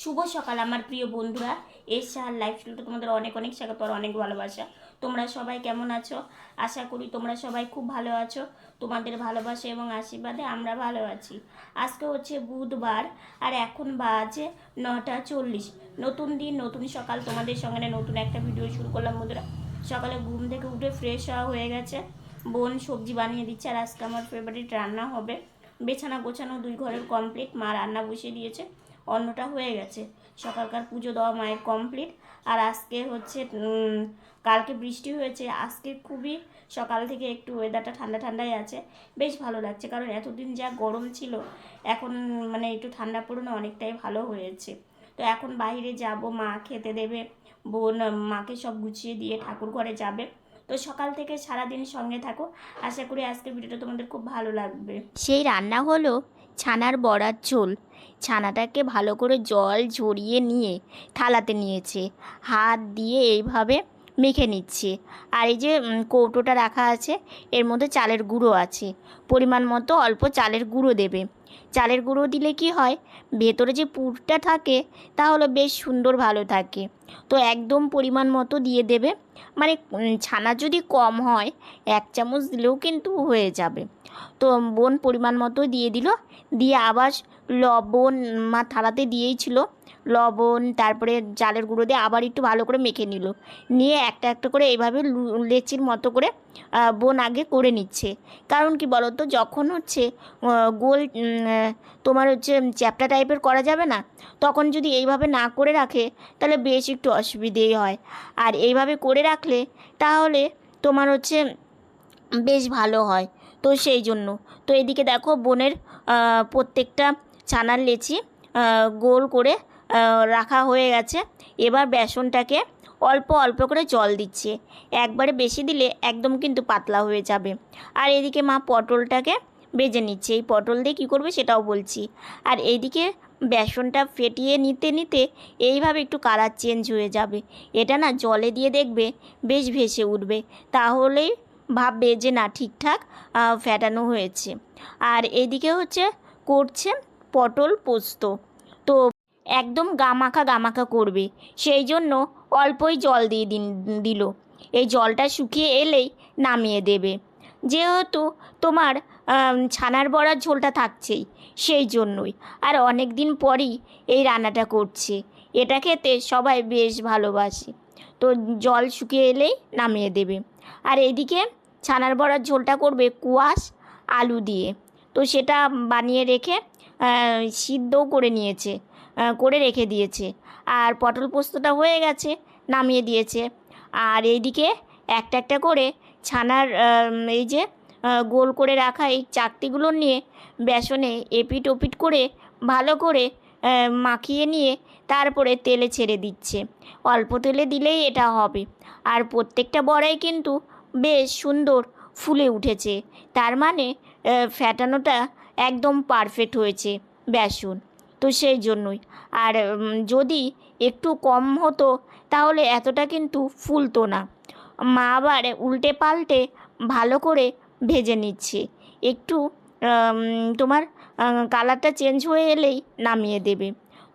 শুভ সকাল, আমার প্রিয় বন্ধুরা। এসা আর লাইফ স্টাইলটা তোমাদের অনেক অনেক স্বাগত আর অনেক ভালোবাসা। তোমরা সবাই কেমন আছো? আশা করি তোমরা সবাই খুব ভালো আছো। তোমাদের ভালোবাসা এবং আশীর্বাদে আমরা ভালো আছি। আজকে হচ্ছে বুধবার আর এখন বাজে নটা চল্লিশ। নতুন দিন, নতুন সকাল। তোমাদের সঙ্গে নতুন একটা ভিডিও শুরু করলাম বন্ধুরা। সকালে ঘুম থেকে উঠে ফ্রেশ হওয়া হয়ে গেছে। বোন সবজি বানিয়ে দিচ্ছে আর আজকে আমার ফেভারিট রান্না হবে। বেছানা গোছানো দুই ঘরের কমপ্লিট মা রান্না বসিয়ে দিয়েছে। অন্নটা হয়ে গেছে। সকালকার পুজো দেওয়া মায়ের কমপ্লিট আর আজকে হচ্ছে কালকে বৃষ্টি হয়েছে। আজকে খুবই সকাল থেকে একটু ওয়েদারটা ঠান্ডা ঠান্ডাই আছে। বেশ ভালো লাগছে, কারণ এতদিন যা গরম ছিল, এখন মানে একটু ঠান্ডা পড়ে অনেকটাই ভালো হয়েছে। তো এখন বাইরে যাব, মা খেতে দেবে, বোন, মাকে সব গুছিয়ে দিয়ে ঠাকুর ঘরে যাবে। তো সকাল থেকে সারাদিন সঙ্গে থাকো। আশা করি আজকের ভিডিওটা তোমাদের খুব ভালো লাগবে। সেই রান্না হলো ছানার বড়ার ঝোল। ছানাটাকে ভালো করে জল ঝরিয়ে নিয়ে থালাতে নিয়েছে। হাত দিয়ে এইভাবে মেখে নিচ্ছি। আর এই যে কৌটোটা রাখা আছে, এর মধ্যে চালের গুঁড়ো আছে। পরিমাণ মতো অল্প চালের গুঁড়ো দেবে। চালের গুঁড়ো দিলে কি হয়, ভেতরে যে পুরটা থাকে তাহলে বেশ সুন্দর ভালো থাকে। তো একদম পরিমাণ মতো দিয়ে দেবে। মানে ছানা যদি কম হয়, এক চামচ দিলেও কিন্তু হয়ে যাবে। তো বোন পরিমাণ মতো দিয়ে দিল। দিয়ে আবার লবণ মা থালাতে দিয়েই ছিল। লবণ, তারপরে চালের গুঁড়ো দিয়ে আবার একটু ভালো করে মেখে নিল। নিয়ে একটা একটা করে এইভাবে লেচির মতো করে বোন আগে করে নিচ্ছে। কারণ কি বলতো? যখন হচ্ছে গোল তোমার হচ্ছে চ্যাপটা টাইপের করা যাবে না, তখন যদি এইভাবে না করে রাখে, তাহলে বেশ একটু অসুবিধেই হয়। আর এইভাবে করে রাখলে, তাহলে তোমার হচ্ছে, বেশ ভালো হয়। তো সেই জন্য। তো এদিকে দেখো বোনের প্রত্যেকটা ছানার লেচি গোল করে রাখা হয়ে গেছে। এবার বেসনটাকে অল্প অল্প করে জল দিচ্ছে। একবারে বেশি দিলে একদম কিন্তু পাতলা হয়ে যাবে। আর এদিকে মা পটলটাকে বেজে নিচ্ছে। এই পটল দিয়ে কী করবে সেটাও বলছি। আর এইদিকে বেসনটা ফেটিয়ে নিতে নিতে এইভাবে একটু কালার চেঞ্জ হয়ে যাবে। এটা না জলে দিয়ে দেখবে বেশ ভেসে উঠবে। তাহলেই ভাববে যে না ঠিকঠাক ফেটানো হয়েছে। আর এদিকে হচ্ছে করছে পটল পোস্ত। একদম গামাখা গামাখা করবে। সেই জন্য অল্পই জল দিয়ে দিন, দিল। এই জলটা শুকিয়ে এলেই নামিয়ে দেবে। যেহেতু তোমার ছানার বড়ার ঝোলটা থাকছেই, সেই জন্যই। আর অনেক দিন পরই এই রান্নাটা করছে। এটা খেতে সবাই বেশ ভালোবাসে। তো জল শুকিয়ে এলেই নামিয়ে দেবে। আর এদিকে ছানার বড়ার ঝোলটা করবে কুয়াশ আলু দিয়ে। তো সেটা বানিয়ে রেখে সিদ্ধও করে নিয়েছে। করে রেখে দিয়েছে। আর পটল পোস্তটা হয়ে গেছে, নামিয়ে দিয়েছে। আর এইদিকে একটা একটা করে ছানার এই যে গোল করে রাখা এই চাকতিগুলো নিয়ে বেসনে এপিট ওপিট করে ভালো করে মাখিয়ে নিয়ে তারপরে তেলে ছেড়ে দিচ্ছে। অল্প তেলে দিলেই এটা হবে। আর প্রত্যেকটা বড়াই কিন্তু বেশ সুন্দর ফুলে উঠেছে। তার মানে ফ্যাটানোটা একদম পারফেক্ট হয়েছে বেসন। তো সেই জন্যই। আর যদি একটু কম হতো, তাহলে এতটা কিন্তু ফুলতো না। মা আবার উল্টে পাল্টে ভালো করে ভেজে নিচ্ছে। একটু তোমার কালারটা চেঞ্জ হয়ে এলেই নামিয়ে দেবে।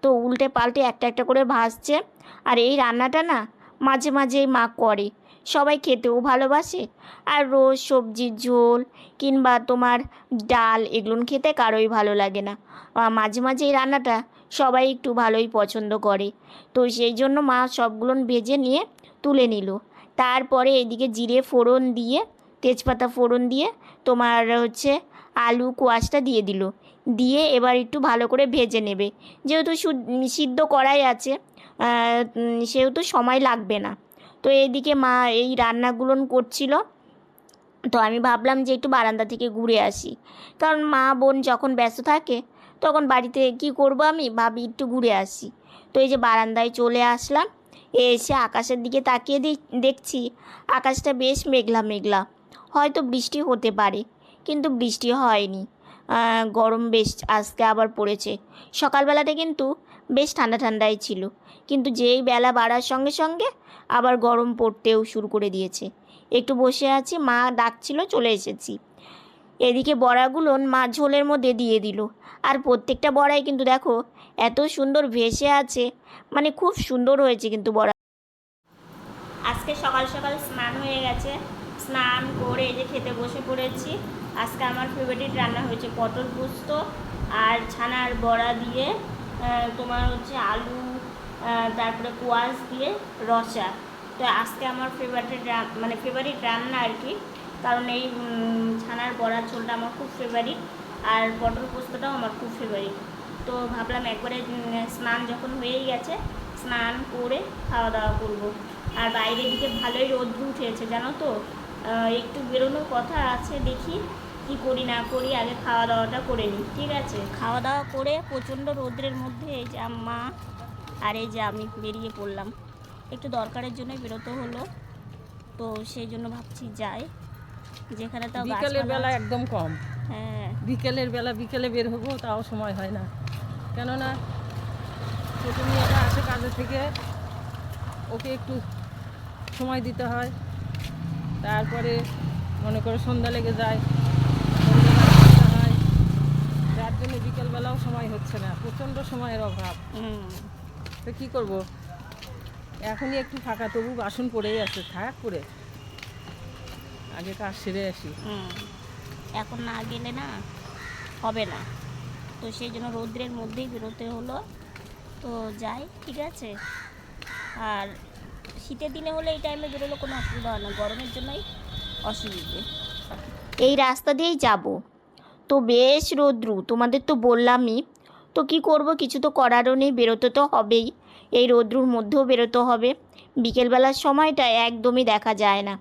তো উল্টে পাল্টে একটা একটা করে ভাজছে। আর এই রান্নাটা না মাঝে মাঝেই মা করে। সবাই খেতেও ভালোবাসে। আর রোজ সবজির ঝোল কিংবা তোমার ডাল এগুলো খেতে কারোই ভালো লাগে না। মাঝে মাঝে এই রান্নাটা সবাই একটু ভালোই পছন্দ করে। তো সেই জন্য মা সবগুলো ভেজে নিয়ে তুলে নিল। তারপরে এদিকে জিরে ফোড়ন দিয়ে, তেজপাতা ফোড়ন দিয়ে তোমার হচ্ছে আলু কোয়াশটা দিয়ে দিল। দিয়ে এবার একটু ভালো করে ভেজে নেবে। যেহেতু সিদ্ধ করাই আছে সেহেতু সময় লাগবে না। তো এইদিকে মা এই রান্নাগুলো করছিল। তো আমি ভাবলাম যে একটু বারান্দা থেকে ঘুরে আসি। কারণ মা বোন যখন ব্যস্ত থাকে, তখন বাড়িতে কি করব আমি? ভাবি একটু ঘুরে আসি। তো এই যে বারান্দায় চলে আসলাম, এসে আকাশের দিকে তাকিয়ে দেখছি আকাশটা বেশ মেঘলা মেঘলা। হয়তো বৃষ্টি হতে পারে, কিন্তু বৃষ্টি হয়নি। গরম বেশ আজকে আবার পড়েছে। সকালবেলাতে কিন্তু বেশ ঠান্ডা ঠান্ডাই ছিল। কিন্তু যেই বেলা বাড়ার সঙ্গে সঙ্গে আবার গরম পড়তেও শুরু করে দিয়েছে। একটু বসে আছি, মা ডাকছিল, চলে এসেছি। এদিকে বড়াগুলো মা ঝোলের মধ্যে দিয়ে দিল। আর প্রত্যেকটা বড়াই কিন্তু দেখো, এত সুন্দর ভেসে আছে। মানে খুব সুন্দর হয়েছে কিন্তু বড়া। আজকে সকাল সকাল স্নান হয়ে গেছে। স্নান করে এই যে খেতে বসে পড়েছি। আজকে আমার ফেভারিট রান্না হয়েছে পটল পোস্ত আর ছানার বড়া দিয়ে তোমার হচ্ছে আলু তারপরে কোয়াশ দিয়ে রসা। তো আজকে আমার ফেভারিট মানে ফেভারিট রান্না আর কি। কারণ এই ছানার বড়ার ঝোলটা আমার খুব ফেভারিট আর পটল পোস্তটাও আমার খুব ফেভারিট তো ভাবলাম একবারে স্নান যখন হয়েই গেছে, স্নান করে খাওয়া দাওয়া করব। আর বাইরের দিকে ভালোই রোদ্র উঠেছে, জানো তো? একটু বেরোনোর কথা আছে, দেখি। কি করি না করি আগে খাওয়া দাওয়াটা করে নিই ঠিক আছে? খাওয়া দাওয়া করে প্রচণ্ড রোদ্রের মধ্যে এই যে মা আর এই যে আমি বেরিয়ে পড়লাম। একটু দরকারের জন্য বেরোতে হলো তো সেই জন্য ভাবছি যাই। যেখানে তাও বিকেলের বেলা একদম কম। হ্যাঁ। বিকেলের বেলা বিকেলে বের হব তাও সময় হয় না। কেননা ছোটো মেয়েটা আসে কাজে থেকে ওকে একটু সময় দিতে হয়। তারপরে মনে করে সন্ধ্যা লেগে যায় সন্ধ্যাবেলা দিতে হয় যার জন্য বিকেলবেলাও সময় হচ্ছে না প্রচণ্ড সময়ের অভাব। হুম। তো কী করব? এখনই একটু ফাঁকা তবু বাসন পড়েই আছে থাক করে। আগে কাজ সেরে আসি। হুম। এখন না গেলে না হবে না। তো সেই জন্য রৌদ্রের মধ্যেই বেরোতে হলো। তো যাই ঠিক আছে। আর শীতের দিনে হলে এই টাইমে বেরোলে কোনো অসুবিধা হয় না। গরমের জন্যই অসুবিধে। এই রাস্তা দিয়েই যাব। তো বেশ রৌদ্রু, তোমাদের তো বললামই। তো কি করব? কিছু তো করারও নেই, বেরোতে তো হবেই। এই রৌদ্রুর মধ্যেও বেরোতে হবে। বিকেলবেলার সময়টা একদমই দেখা যায় না।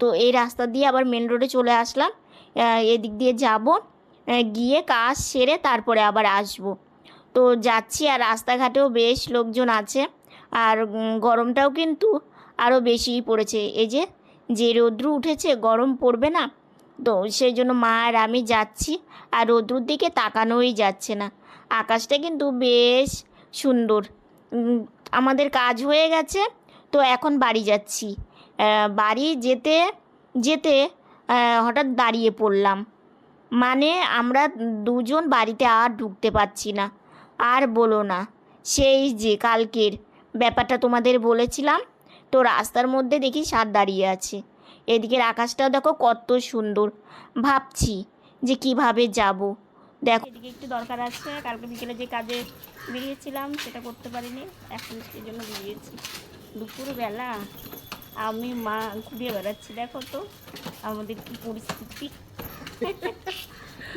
তো এই রাস্তা দিয়ে আবার মেন রোডে চলে আসলাম। এদিক দিয়ে যাব গিয়ে কাজ সেরে তারপরে আবার আসব। তো যাচ্ছি আর রাস্তাঘাটেও বেশ লোকজন আছে। আর গরমটাও কিন্তু আরও বেশিই পড়েছে। এই যে যে রৌদ্র উঠেছে, গরম পড়বে না? তো সেই জন্য মা আর আমি যাচ্ছি। আর রৌদ্রুর দিকে তাকানোই যাচ্ছে না। আকাশটা কিন্তু বেশ সুন্দর। আমাদের কাজ হয়ে গেছে। তো এখন বাড়ি যাচ্ছি। বাড়ি যেতে যেতে হঠাৎ দাঁড়িয়ে পড়লাম। মানে আমরা দুজন বাড়িতে আর ঢুকতে পারছি না। আর বলো না, সেই যে কালকের ব্যাপারটা তোমাদের বলেছিলাম, তো রাস্তার মধ্যে দেখি সার দাঁড়িয়ে আছে। এদিকের আকাশটাও দেখো কত সুন্দর। ভাবছি যে কীভাবে যাব। দেখো এদিকে একটু দরকার আছে, কালকে বিকেলে যে কাজে বেরিয়েছিলাম সেটা করতে পারিনি। এখন সেই জন্য বেরিয়েছি। দুপুরবেলা আমি মা ঘুরিয়ে বেড়াচ্ছি, দেখো তো আমাদের কি পরিস্থিতি।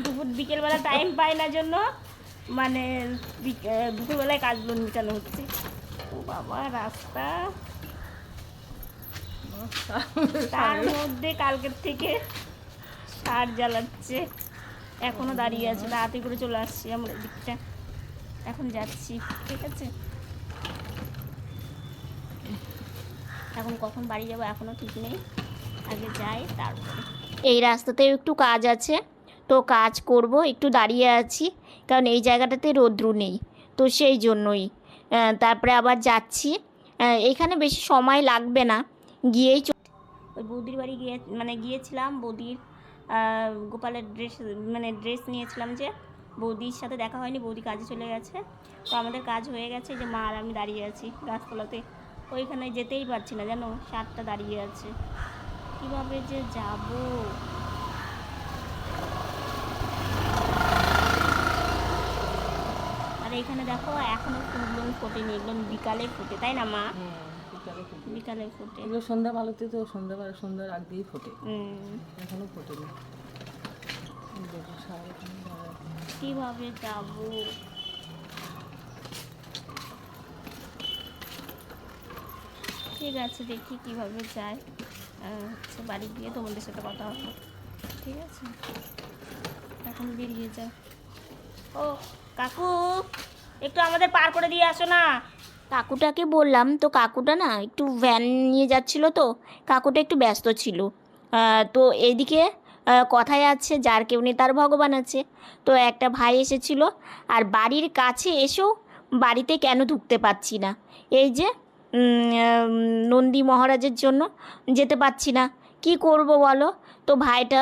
দুপুর বিকেলবেলা টাইম পাই না জন্য মানে দুপুরবেলায় কাজগুলো মিটানো হচ্ছে। ও বাবা, রাস্তা। তার মধ্যে কালকের থেকে সার জ্বালাচ্ছে। এখনও দাঁড়িয়ে আছে তাড়াতাড়ি করে চলে আসছি আমার দিকটা এখন যাচ্ছি, ঠিক আছে? এখন কখন বাড়ি যাব এখনও ঠিক নেই। আগে যাই, তারপরে। এই রাস্তাতেও একটু কাজ আছে, তো কাজ করব, একটু দাঁড়িয়ে আছি, কারণ এই জায়গাটাতে রৌদ্রু নেই, তো সেই জন্যই। তারপরে আবার যাচ্ছি। এখানে বেশি সময় লাগবে না গিয়েই ওই বৌদির বাড়ি গিয়ে মানে গিয়েছিলাম, বৌদির গোপালের ড্রেস মানে ড্রেস নিয়েছিলাম যে বৌদির সাথে দেখা হয়নি, বৌদি কাজে চলে গেছে। তো আমাদের কাজ হয়ে গেছে যে মা আর আমি দাঁড়িয়ে আছি গাছতলাতে। ওইখানে যেতেই পারছি না, জানো? সারটা দাঁড়িয়ে আছে। কীভাবে যে যাব? আর এখানে দেখো, এখনও ফুলগুলো ফোটেনি এগুলো বিকালে ফোটে, তাই না মা? বিকালে ফোটে। এগুলো সন্ধ্যা ভালোতে তো সন্ধ্যাবেলা সন্ধ্যার আগ দিয়েই ফোটে। এখনও এখানে দাঁড়ায়। কীভাবে যাব? ঠিক আছে দেখি কীভাবে যায়। আহ, হচ্ছে বাড়ি গিয়ে তোমাদের সাথে কথা হবে। ঠিক আছে? এখন বেরিয়ে যাও। ও কাকু একটু আমাদের পার করে দিয়ে আসো না। কাকুটাকে বললাম, তো কাকুটা না একটু ভ্যান নিয়ে যাচ্ছিল তো, কাকুটা একটু ব্যস্ত ছিল। তো এইদিকে কথায় আছে, যার কেউ নেই তার ভগবান আছে। তো একটা ভাই এসেছিল, আর বাড়ির কাছে এসেও বাড়িতে কেন ঢুকতে পারছি না? এই যে নন্দী মহারাজের জন্য যেতে পারছি না। কি করব বলো? তো ভাইটা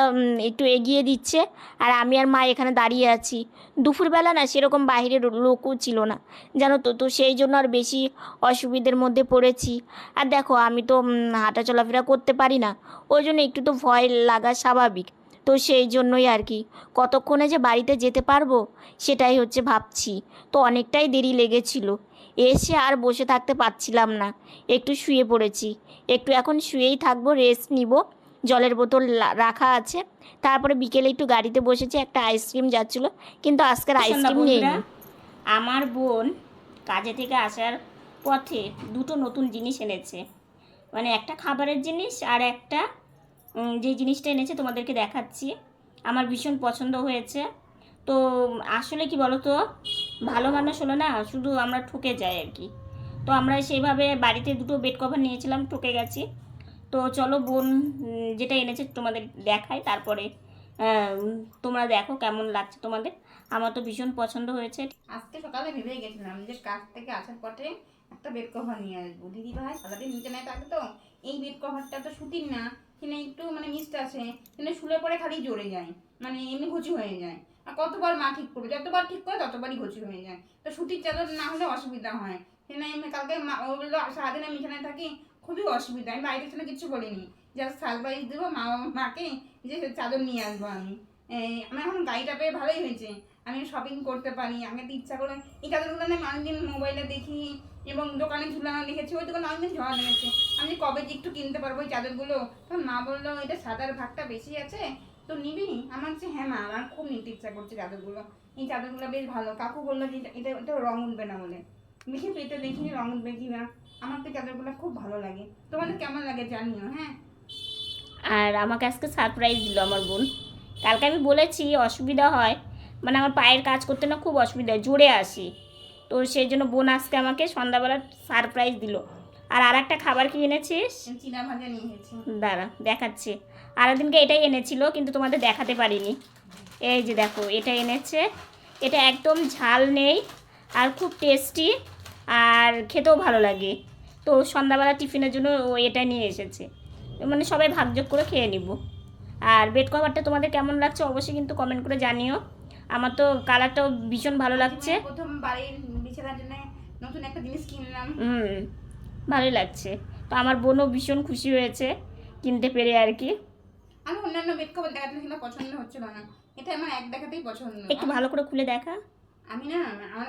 একটু এগিয়ে দিচ্ছে আর আমি আর মা এখানে দাঁড়িয়ে আছি। দুপুরবেলা না সেরকম বাইরের লোকও ছিল না, জানো তো তো সেই জন্য আর বেশি অসুবিধের মধ্যে পড়েছি। আর দেখো, আমি তো হাঁটা চলাফেরা করতে পারি না, ওই জন্য একটু তো ভয় লাগা স্বাভাবিক। তো সেই জন্যই আর কি, কতক্ষণে যে বাড়িতে যেতে পারব সেটাই হচ্ছে ভাবছি। তো অনেকটাই দেরি লেগেছিল, এসে আর বসে থাকতে পারছিলাম না, একটু শুয়ে পড়েছি। একটু এখন শুয়েই থাকব রেস্ট নিব। জলের বোতল রাখা আছে। তারপরে বিকেলে একটু গাড়িতে বসেছি একটা আইসক্রিম যাচ্ছিল। কিন্তু আজকের আইসক্রিম নেই আমার বোন কাজে থেকে আসার পথে দুটো নতুন জিনিস এনেছে। মানে একটা খাবারের জিনিস আর একটা যে জিনিসটা এনেছে তোমাদেরকে দেখাচ্ছি। আমার ভীষণ পছন্দ হয়েছে। তো আসলে কি বলো তো ভালো মানুষ হলো না শুধু আমরা ঠকে যাই আর কি। তো আমরা সেইভাবে বাড়িতে দুটো বেড কভার নিয়েছিলাম ঠকে গেছি। তো চলো বোন যেটা এনেছে তোমাদের দেখাই, তারপরে তোমরা দেখো কেমন লাগছে তোমাদের। আমার তো ভীষণ পছন্দ হয়েছে। আজকে সকালে ভেবে গেছিলাম যে কাজ থেকে আসার পথে একটা বেড কভার নিয়ে আসব। দিদি ভাই সারাদিন নিচে নেয় থাকে তো, এই বেড কভারটা তো সুতির না কিনে একটু মানে মিস্ট আছে কিনে শুলে পরে খালি জড়ে যায় মানে এমনি ঘুচি হয়ে যায়। আর কতবার মা ঠিক করবে, যতবার ঠিক করে ততবারই ঘুচি হয়ে যায়। তো সুতির চাদর না হলে অসুবিধা হয়। কিনে আমি কালকে মা, ও বলল সারাদিন আমি বিছানায় থাকি খুবই অসুবিধা। আমি বাইরের জন্য কিছু বলিনি। জাস্ট সারপ্রাইজ দেবো, মা, মাকে যে চাদর নিয়ে আসব আমি। আমার এখন গাড়িটা পেয়ে ভালোই হয়েছে। আমি শপিং করতে পারি আগে তো ইচ্ছা করে। এই চাদরগুলো আমি অনেকদিন মোবাইলে দেখি এবং দোকানে ঝুলানো দেখেছি, ওই দোকানে অনেকদিন ঝোলানো দেখেছি। আমি কবে যে একটু কিনতে পারব ওই চাদরগুলো? তখন মা বলল, এটা সাদার ভাগটা বেশি আছে, তো নিবি? আমার হচ্ছে হ্যাঁ মা, আমার খুব নিতে ইচ্ছা করছে চাদরগুলো। এই চাদরগুলো বেশ ভালো। কাকু বলল যে, এটা- এটা এটা রং উঠবে না বলে। দেখি পেতে দেখি রং কি না আমার তো চাদরগুলো খুব ভালো লাগে। তোমাদের কেমন লাগে জানিও হ্যাঁ? আর আমাকে আজকে সারপ্রাইজ দিল আমার বোন। কালকে আমি বলেছি অসুবিধা হয় মানে আমার পায়ের কাজ করতে না খুব অসুবিধা হয় জোরে আসি। তো সেই জন্য বোন আজকে আমাকে সন্ধ্যাবেলা সারপ্রাইজ দিল। আর আর একটা খাবার কি এনেছিস? চিনা ভাজা নিয়ে এসেছি। দাঁড়া দেখাচ্ছি। আর দিনকে এটাই এনেছিল কিন্তু তোমাদের দেখাতে পারিনি। এই যে দেখো এটা এনেছে। এটা একদম ঝাল নেই আর খুব টেস্টি আর খেতেও ভালো লাগে। তো সন্ধ্যাবেলা টিফিনের জন্য এটা নিয়ে এসেছে। মানে সবাই ভাগযোগ করে খেয়ে নিব। আর বেড কভারটা তোমাদের কেমন লাগছে অবশ্যই কিন্তু কমেন্ট করে জানিও। আমার তো কালারটাও ভীষণ ভালো লাগছে। প্রথম বাড়ির বিছানার জন্য নতুন একটা জিনিস কিনলাম। হুম ভালোই লাগছে। তো আমার বোনও ভীষণ খুশি হয়েছে কিনতে পেরে আর কি। আমি অন্যান্য বেড কভার দেখাতে পছন্দ হচ্ছিল না। এটা আমার এক দেখাতেই পছন্দ। একটু ভালো করে খুলে দেখা। আমি না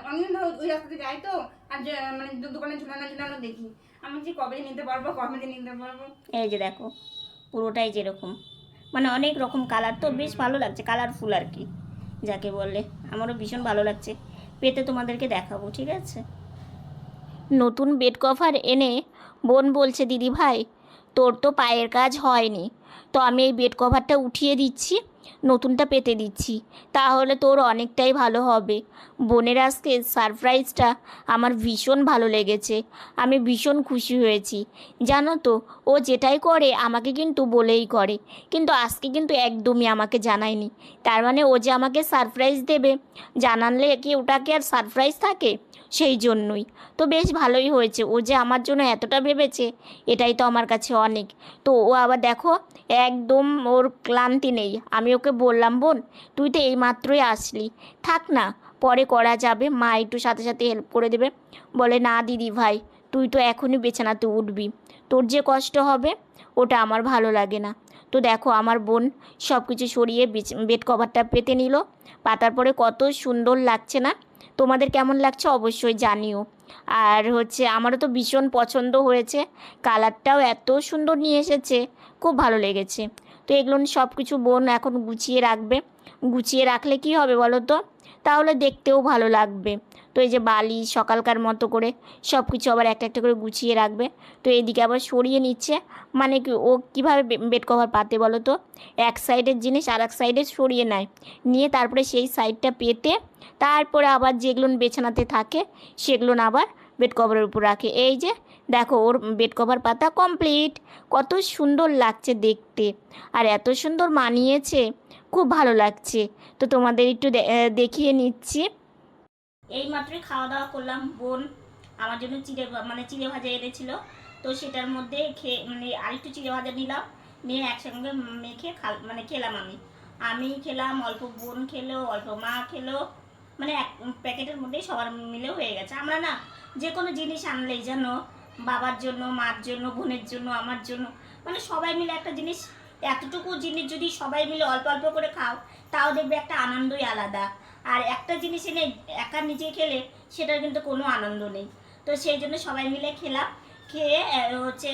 অনেকদিন ধরে ওই রাস্তাতে যাই তো, আর মানে দোকানে ঝুলানো ঝুলানো দেখি। আমি যে কবে নিতে পারব, কবে নিতে পারব। এই যে দেখো, পুরোটাই যেরকম। মানে অনেক রকম কালার তো, বেশ ভালো লাগছে, কালারফুল আর কি, যাকে বললে আমারও ভীষণ ভালো লাগছে। পেতে তোমাদেরকে দেখাবো, ঠিক আছে? নতুন বেড কভার এনে বোন বলছে, দিদি ভাই, তোর তো পায়ের কাজ হয়নি। তো আমি এই বেড কভারটা উঠিয়ে দিচ্ছি নতুনটা পেতে দিচ্ছি। তাহলে তোর অনেকটাই ভালো হবে। বোনের আজকে সারপ্রাইজটা আমার ভীষণ ভালো লেগেছে। আমি ভীষণ খুশি হয়েছি। জানো তো, ও যেটাই করে, আমাকে কিন্তু বলেই করে। কিন্তু আজকে কিন্তু একদমই আমাকে জানায়নি। তার মানে ও যে আমাকে সারপ্রাইজ দেবে, জানালে কি ওটাকে আর সারপ্রাইজ থাকে? সেই জন্যই। তো বেশ ভালোই হয়েছে। ও যে আমার জন্য এতটা ভেবেছে, এটাই তো আমার কাছে অনেক। তো ও আবার দেখো, একদম ওর ক্লান্তি নেই। আমি ওকে বললাম, বোন, তুই তো এইমাত্রই আসলি। থাক না, পরে করা যাবে। মা একটু সাথে সাথে হেল্প করে দেবে। বলে, না দিদি ভাই, তুই তো এখনই বিছানাতে উঠবি। তোর যে কষ্ট হবে, ওটা আমার ভালো লাগে না। তো দেখো, আমার বোন সব কিছু সরিয়ে বেড কভারটা পেতে নিল। পাতার পরে কত সুন্দর লাগছে না? তোমাদের কেমন লাগছে অবশ্যই জানিও। আর হচ্ছে আমারও তো ভীষণ পছন্দ হয়েছে। কালারটাও এত সুন্দর নিয়ে এসেছে, খুব ভালো লেগেছে। তো এগুলো সব কিছু বোন এখন গুছিয়ে রাখবে। গুছিয়ে রাখলে কি হবে বলো তো? তাহলে দেখতেও ভালো লাগবে। তো এই যে বালি, সকালকার মতো করে সব কিছু আবার একটা একটা করে গুছিয়ে রাখবে। তো এদিকে আবার সরিয়ে নিচ্ছে। মানে কি ও কীভাবে বেড কভার পাতে বলো তো? এক সাইডের জিনিস আর এক সাইডে সরিয়ে নেয়। নিয়ে তারপরে সেই সাইডটা পেতে তারপরে আবার যেগুলো বেছানাতে থাকে সেগুলো আবার বেড কভারের উপর রাখে। এই যে দেখো ওর বেড কভার পাতা কমপ্লিট। কত সুন্দর লাগছে দেখতে। আর এত সুন্দর মানিয়েছে। খুব ভালো লাগছে। তো তোমাদের একটু দেখিয়ে নিচ্ছি। এই মাত্রই খাওয়া দাওয়া করলাম, বোন আমার জন্য চিড়ে মানে চিড়ে ভাজা এনেছিল। তো সেটার মধ্যে খেয়ে মানে আরেকটু চিড়ে ভাজা নিলাম, নিয়ে একসঙ্গে মেখে খাল মানে খেলাম আমি। আমি খেলাম, অল্প বোন খেলো, অল্প মা খেলো মানে এক প্যাকেটের মধ্যেই সবার মিলে হয়ে গেছে। আমরা না যে কোনো জিনিস আনলেই যেন বাবার জন্য, মার জন্য, বোনের জন্য, আমার জন্য মানে সবাই মিলে একটা জিনিস, এতটুকু জিনিস যদি সবাই মিলে অল্প অল্প করে খাও, তাও দেখবে একটা আনন্দই আলাদা। আর একটা জিনিস এনে একা নিজে খেলে সেটার কিন্তু কোনো আনন্দ নেই। তো সেই জন্য সবাই মিলে খেলাম, খেয়ে হচ্ছে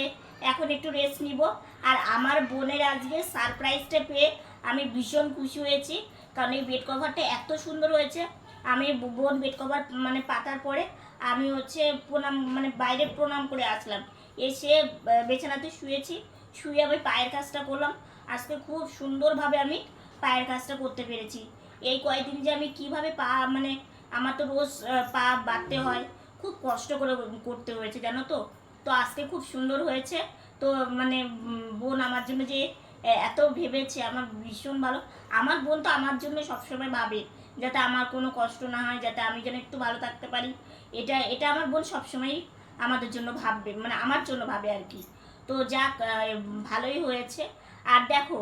এখন একটু রেস্ট নিব। আর আমার বোনের আজকে সারপ্রাইজটা পেয়ে আমি ভীষণ খুশি হয়েছি, কারণ এই বেড কভারটা এত সুন্দর হয়েছে। আমি বোন বেড কভার মানে পাতার পরে আমি হচ্ছে প্রণাম মানে বাইরে প্রণাম করে আসলাম। এসে বেছানাতে শুয়েছি, শুয়ে আমি পায়ের কাজটা করলাম। আজকে খুব সুন্দরভাবে আমি পায়ের কাজটা করতে পেরেছি। এই কয়েকদিন যে আমি কীভাবে পা মানে আমার তো রোজ পা বাঁধতে হয় খুব কষ্ট করে করতে হয়েছে জানো তো? তো আজকে খুব সুন্দর হয়েছে। তো মানে বোন আমার জন্য যে এত ভেবেছে আমার ভীষণ ভালো। আমার বোন তো আমার জন্য সবসময় ভাবে যাতে আমার কোনো কষ্ট না হয় যাতে আমি যেন একটু ভালো থাকতে পারি। এটা এটা আমার বোন সবসময়ই আমাদের জন্য ভাববে মানে আমার জন্য ভাবে আর কি। তো যাক ভালোই হয়েছে। আর দেখো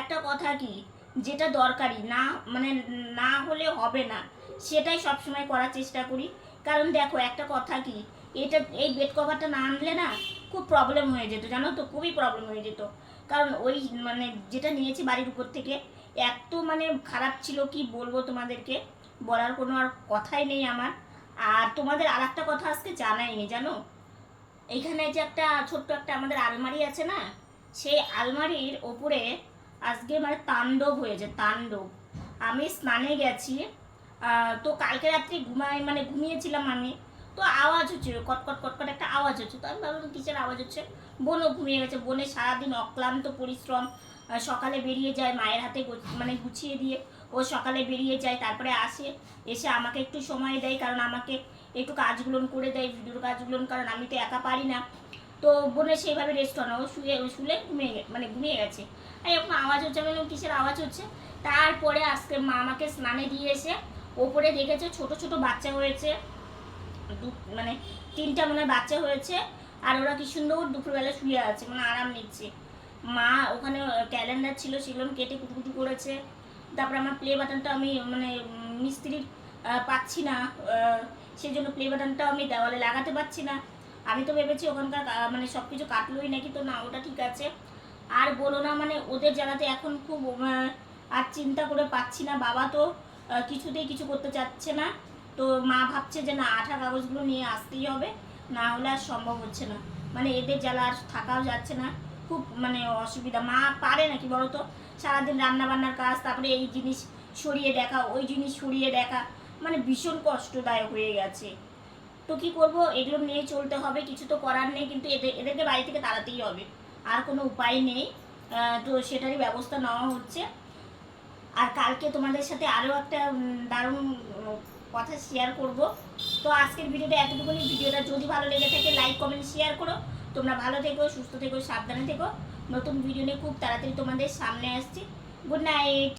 একটা কথা কি যেটা দরকারি, না মানে না হলে হবে না, সেটাই সবসময় করার চেষ্টা করি। কারণ দেখো, একটা কথা কি, এটা, এই বেড কভারটা না আনলে না খুব প্রবলেম হয়ে যেত, জানো তো? খুবই প্রবলেম হয়ে যেত। কারণ ওই মানে যেটা নিয়েছি বাড়ির উপর থেকে, এত মানে খারাপ ছিল, কি বলব তোমাদেরকে? বলার কোনো আর কথাই নেই আমার। আর তোমাদের আর একটা কথা আজকে জানাইনি জানো? এইখানে যে একটা ছোট্ট একটা আমাদের আলমারি আছে না, সেই আলমারির ওপরে আজকে মানে তাণ্ডব হয়েছে, তাণ্ডব। আমি স্নানে গেছি তো কালকে রাত্রে ঘুমাই মানে ঘুমিয়েছিলাম আমি, তো আওয়াজ হচ্ছে কটকট কটকট একটা আওয়াজ হচ্ছে। তো আমি ভাবলাম, কিসের আওয়াজ হচ্ছে? বোনও ঘুমিয়ে গেছে, বোনের সারাদিন অক্লান্ত পরিশ্রম সকালে বেরিয়ে যায় মায়ের হাতে মানে গুছিয়ে দিয়ে, ও সকালে বেরিয়ে যায়, তারপরে আসে, এসে আমাকে একটু সময় দেয়, কারণ আমাকে একটু কাজগুলো করে দেয়, ভিডিওর কাজগুলো, কারণ আমি তো একা পারি না। তো বোনের সেইভাবে রেস্ট হয় না ও শুয়ে শুলে ঘুমিয়ে মানে ঘুমিয়ে গেছে। আর এরকম আওয়াজ হচ্ছে আমি বললাম, কিসের আওয়াজ হচ্ছে? তারপরে আজকে মা আমাকে স্নানে দিয়ে এসে ওপরে দেখেছে ছোট ছোট বাচ্চা হয়েছে। দু- মানে তিনটা মনে বাচ্চা হয়েছে। আর ওরা কি সুন্দর দুপুরবেলা শুয়ে আছে মানে আরাম নিচ্ছে। মা ওখানে ক্যালেন্ডার ছিল সেগুলো কেটে কুটুকুটু করেছে। তারপরে আমার প্লে বাটনটা আমি মানে মিস্ত্রির পাচ্ছি না। সেই জন্য প্লে বাটনটাও আমি দেওয়ালে লাগাতে পারছি না। আমি তো ভেবেছি ওখানকার মানে সব কিছু কাটলোই নাকি, তো না, ওটা ঠিক আছে। আর বলো না মানে ওদের জায়গাতে এখন খুব আর চিন্তা করে পাচ্ছি না। বাবা তো কিছুতেই কিছু করতে চাচ্ছে না। তো মা ভাবছে যে না, আঠা কাগজগুলো নিয়ে আসতেই হবে, না হলে আর সম্ভব হচ্ছে না। মানে এদের জ্বালা আর থাকাও যাচ্ছে না। খুব মানে অসুবিধা। মা পারে নাকি বলো তো? সারাদিন রান্না বান্নার কাজ, তারপরে এই জিনিস সরিয়ে দেখা, ওই জিনিস সরিয়ে দেখা মানে ভীষণ কষ্টদায়ক হয়ে গেছে। তো কি করব? এগুলো নিয়ে চলতে হবে, কিছু তো করার নেই, কিন্তু এদের এদেরকে বাড়ি থেকে তাড়াতেই হবে। আর কোনো উপায় নেই। তো সেটারই ব্যবস্থা নেওয়া হচ্ছে। আর কালকে তোমাদের সাথে আরও একটা দারুণ কথা শেয়ার করব। তো আজকের ভিডিওটা এতটুকুনি। ভিডিওটা যদি ভালো লেগে থাকে লাইক কমেন্ট শেয়ার করো। তোমরা ভালো থেকো, সুস্থ থেকো, সাবধানে থেকো। নতুন ভিডিও নিয়ে খুব তাড়াতাড়ি তোমাদের সামনে আসছি। Good night